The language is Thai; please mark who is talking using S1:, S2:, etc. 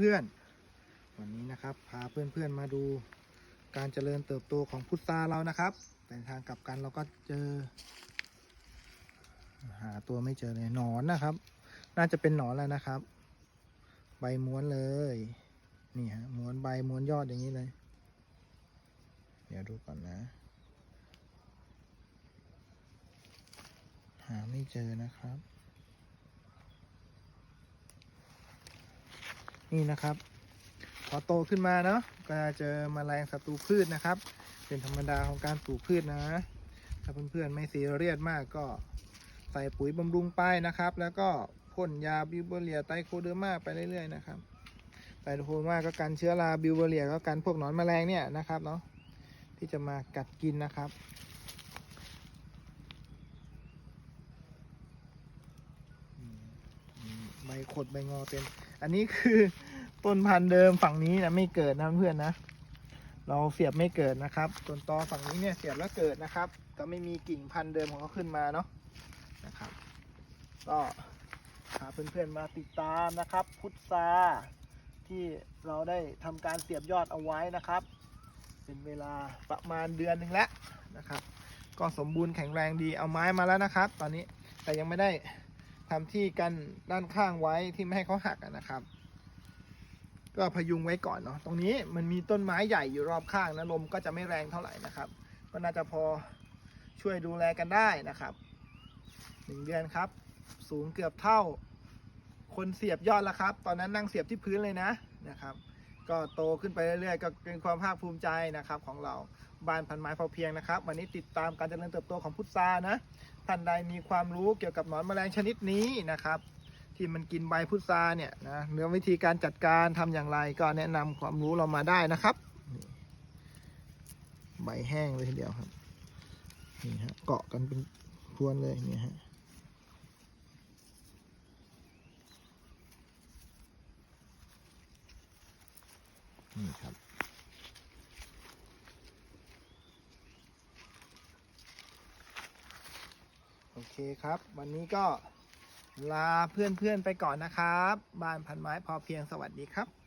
S1: พื่อนวันนี้นะครับ พาเพื่อนๆมาดูการเจริญเติบโตของพุทราเรานะครับ แต่ทางกลับกันเราก็เจอ หาตัวไม่เจอเลยหนอนนะครับ น่าจะเป็นหนอนแล้วนะครับ ใบม้วนเลยนี่ฮะม้วนใบม้วนยอดอย่างนี้เลย เดี๋ยวดูก่อนนะ หาไม่เจอนะครับ นี่นะครับ พอโตขึ้นมาเนาะก็จะเจอแมลงศัตรูพืชนะครับ เป็นธรรมดาของการปลูกพืชนะ ถ้าเพื่อนๆไม่ซีเรียสมากก็ใส่ปุ๋ยบำรุงไปนะครับ แล้วก็พ่นยาบิวเบเรียไตโคเดอร์มาไปเรื่อยๆนะครับไตโคเดอร์มาก็กันเชื้อราบิวเบเรียก็กันพวกหนอนแมลงเนี่ยนะครับเนาะที่จะมากัดกินนะครับใบขดใบงอเป็น อันนี้คือต้นพันธุ์เดิมฝั่งนี้นะไม่เกิดนะเพื่อนนะ เราเสียบไม่เกิดนะครับต้นตอฝั่งนี้เนี่ยเสียบแล้วเกิดนะครับ ก็ไม่มีกิ่งพันธุ์เดิมของเขาขึ้นมาเนาะนะครับ ก็พาเพื่อนๆมาติดตามนะครับ พุทราที่เราได้ทำการเสียบยอดเอาไว้นะครับ เป็นเวลาประมาณเดือนหนึ่งแล้วนะครับ ก็สมบูรณ์แข็งแรงดีเอาไม้มาแล้วนะครับ ตอนนี้แต่ยังไม่ได้ ทำที่กันด้านข้างไว้ที่ไม่ให้เขาหักนะครับ ก็พยุงไว้ก่อนเนาะตรงนี้มันมีต้นไม้ใหญ่อยู่รอบข้างนะลมก็จะไม่แรงเท่าไหร่นะครับ ก็น่าจะพอช่วยดูแลกันได้นะครับหนึ่งเดือนครับ สูงเกือบเท่า คนเสียบยอดแล้วครับ ตอนนั้นนั่งเสียบที่พื้นเลยนะนะครับ ก็โตขึ้นไปเรื่อยๆ ก็เป็นความภาคภูมิใจนะครับของเราบ้านพันไม้พอเพียงนะครับ วันนี้ติดตามการเจริญเติบโตของพุทรานะท่านใดมีความรู้เกี่ยวกับหนอนแมลงชนิดนี้นะครับ ที่มันกินใบพุทราเนี่ยนะเรื่องวิธีการจัดการทำอย่างไร ก็แนะนำความรู้เรามาได้นะครับใบแห้งเลยทีเดียวครับนี่ฮะเกาะกันเป็นพรวนเลยนี่ฮะ นี่ครับ โอเคครับ วันนี้ก็ลาเพื่อนๆไปก่อนนะครับ บ้านพันไม้พอเพียงสวัสดีครับ